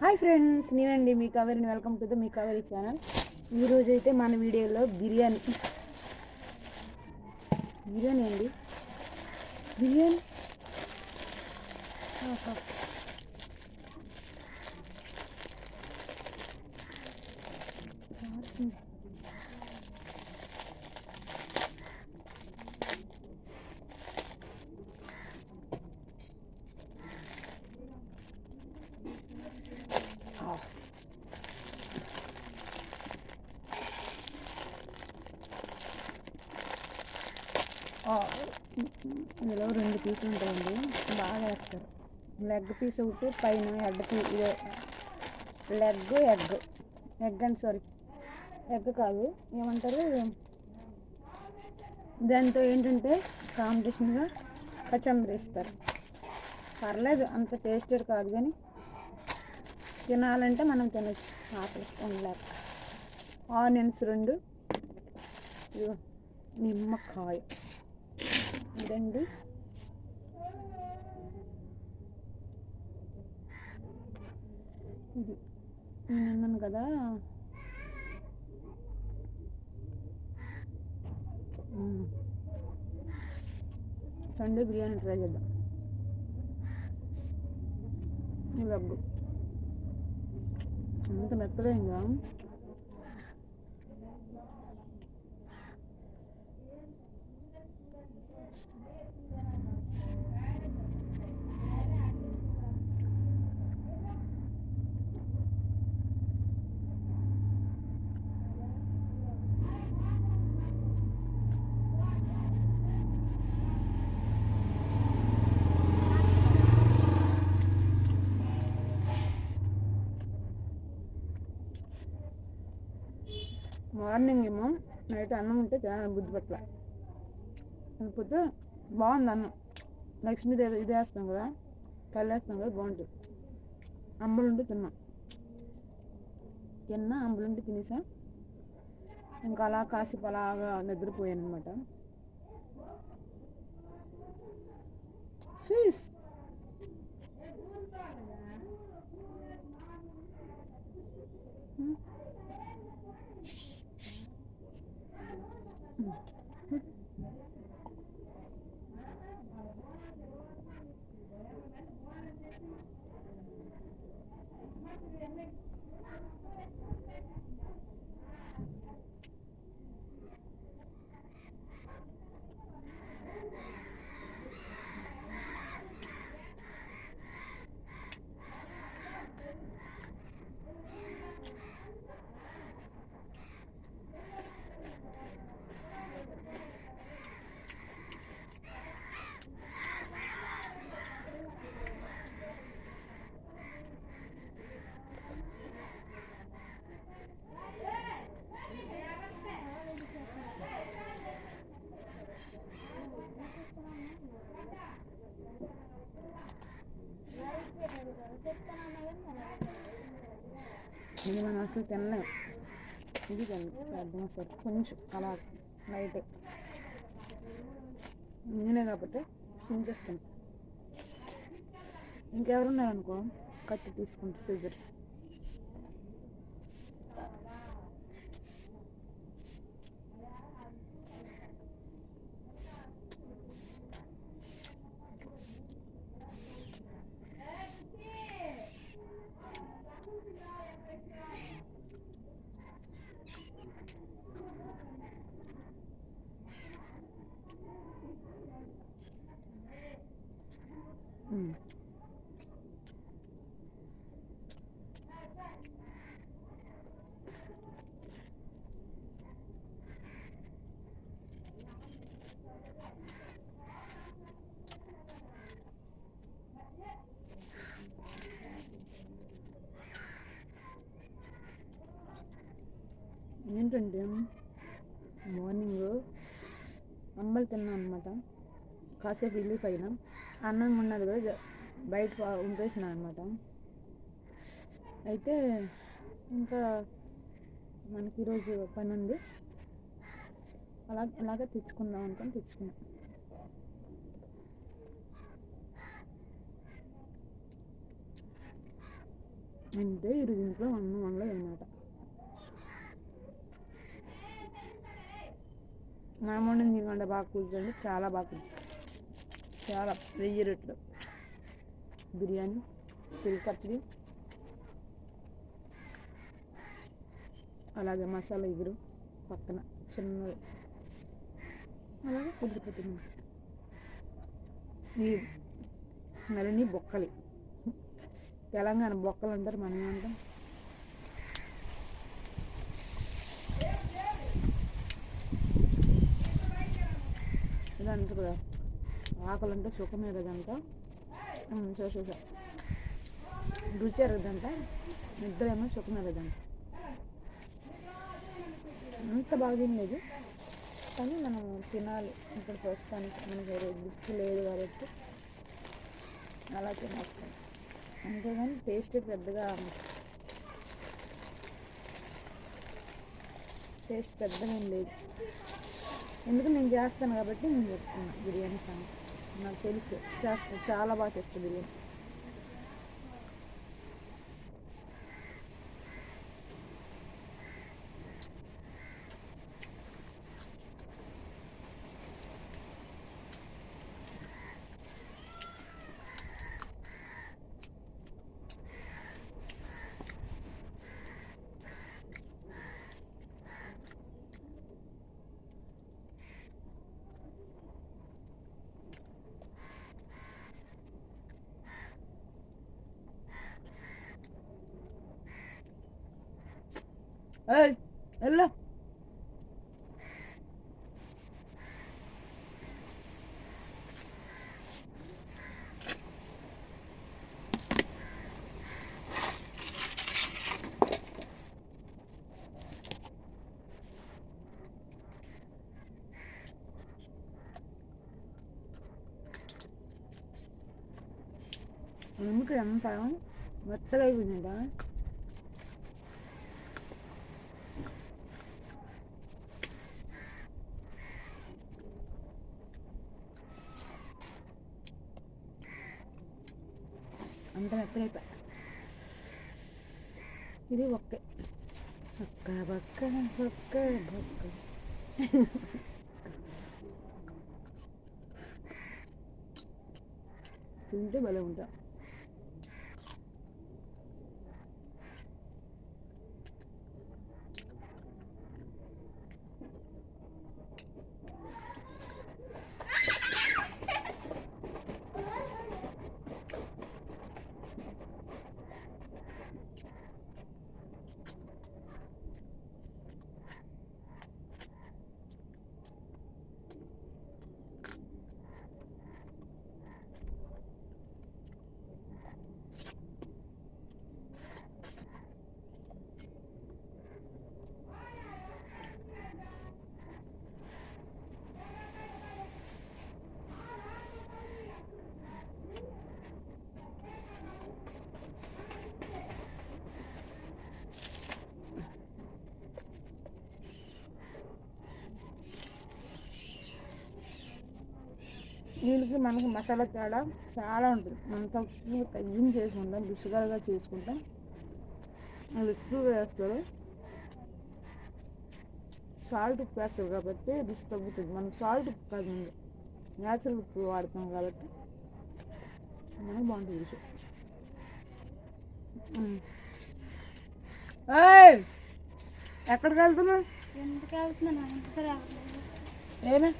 Hi friends నేనండి మీ కావేరిని. వెల్కమ్ టు ద మీ కావేరి ఛానల్. ఈరోజు అయితే మన వీడియోలో బిర్యానీ. బిర్యానీ అండి. బిర్యానీ? ఆహా. ఇందులో రెండు పీసులు ఉంటాయండి. బాగా వేస్తారు. లెగ్ పీస్ ఒకటి పైన హెడ్ పీస్ ఇదే leg egg egg and sorry egg కాదు. ఏమంటారు? దాంతో ఏంటంటే కాంపిటీషన్గా కచంబరి ఇస్తారు పర్లేదు అంత టేస్టెడ్ కాదు కానీ తినాలంటే మనం తినచ్చు. ఆకలి ఉండలేక ఆనియన్స్ రెండు. నిమ్మకాయ. ఇదండి. ఇది నేను అన్నాను కదా సండే బిర్యానీ ట్రై చేద్దాం. ఈ అంత మెత్తగా ఇంకా మార్నింగ్ ఏమో నైట్ అన్నం ఉంటే తినాలని బుద్ధి పట్ల. లేకపోతే బాగుంది అన్నం. లక్ష్మీదేవి ఇది వేస్తాం కదా కళ్ళు వేస్తాం కదా బాగుంటుంది. అంబలుంటే తిన్నాం. తిన్నా అంబలుంటే తినేసా. ఇంకా అలా కాసేపు అలాగా నిద్రపోయాను అనమాట సీస్ Mm-hmm. ఇది మనం అసలు తినలేం. ఇది అర్థం సార్ కొంచెం అలా లైట్ నేనే కాబట్టి చించేస్తాను ఇంకెవరున్నారనుకో కత్తి తీసుకుంటా సిజర్ ఏంటంటే మార్నింగ్ అంబలు తిన్నాను అనమాట కాసేపు రిలీఫ్ పైన అన్నం ఉన్నది కదా బయట ఉంపేసిన అనమాట అయితే ఇంకా మనకి ఈరోజు పని ఉంది అలా ఇలాగే తెచ్చుకుందాం అనుకొని తెచ్చుకున్నాం. అంటే ఈరోజు ఇంట్లో అన్నం వండలేదు అనమాట మా వండిన తినకుండా బాగా కూర్చోండి చాలా బాగుంది చాలా వెయ్యి రెట్లు. బిర్యానీ పెరుగు అలాగే మసాలా ఎగురు పక్కన చిన్నది అలాగే కుదిరిపోతుంది ఈ మరిన్ని బొక్కలు. తెలంగాణ బొక్కలు అంటారు మనం అంటాం ఇలా అంటారు కదా ఆకలి అంటే సుఖమే కదంట ఉమ్, చూసా చూసా రుచి అరగదంట నిద్ర ఏమో సుఖమే కదంట అంత బాగా తినలేదు కానీ మనం తినాలి. ఇక్కడ ప్రస్తుతానికి మనకి వేరే లేదు కాబట్టి అలా తినేస్తాం. అంతేగాని టేస్ట్ పెద్దగా టేస్ట్ పెద్దగా లేదు. ఎందుకు నేను చేస్తాను కాబట్టి నేను చెప్తున్నాను బిర్యానీ సంగతి నాకు తెలుసు. చేస్తాను చాలా బాగా చేస్తాను biryani. Ê, đến lên. Mình mới cái ăn phải không? Mà tới đây mình này đó. അന്തം എത്ര ഇത് ഒക്കെ ഒക്കെ ഒക്കെ ഒക്കെ ഒക്കെ ഇതിന്റെ ബലമുണ്ടോ వీళ్ళకి మనకి మసాలా తేడా చాలా ఉంటుంది. మనం తక్కువ తగ్గించి చేసుకుంటాం రుచికరంగా చేసుకుంటాం. వాళ్ళు ఎక్కువగా వేస్తారు. సాల్ట్ ఉప్పు వేస్తారు కాబట్టి రుచి తగ్గుతుంది. మనం సాల్ట్ ఉప్పు కాదు న్యాచురల్ ఉప్పు వాడతాం కాబట్టి మనకు బాగుంటుంది రుచి! ఎక్కడికి వెళ్తున్నావు? ఎందుకు వెళ్తున్నాను ఏమే?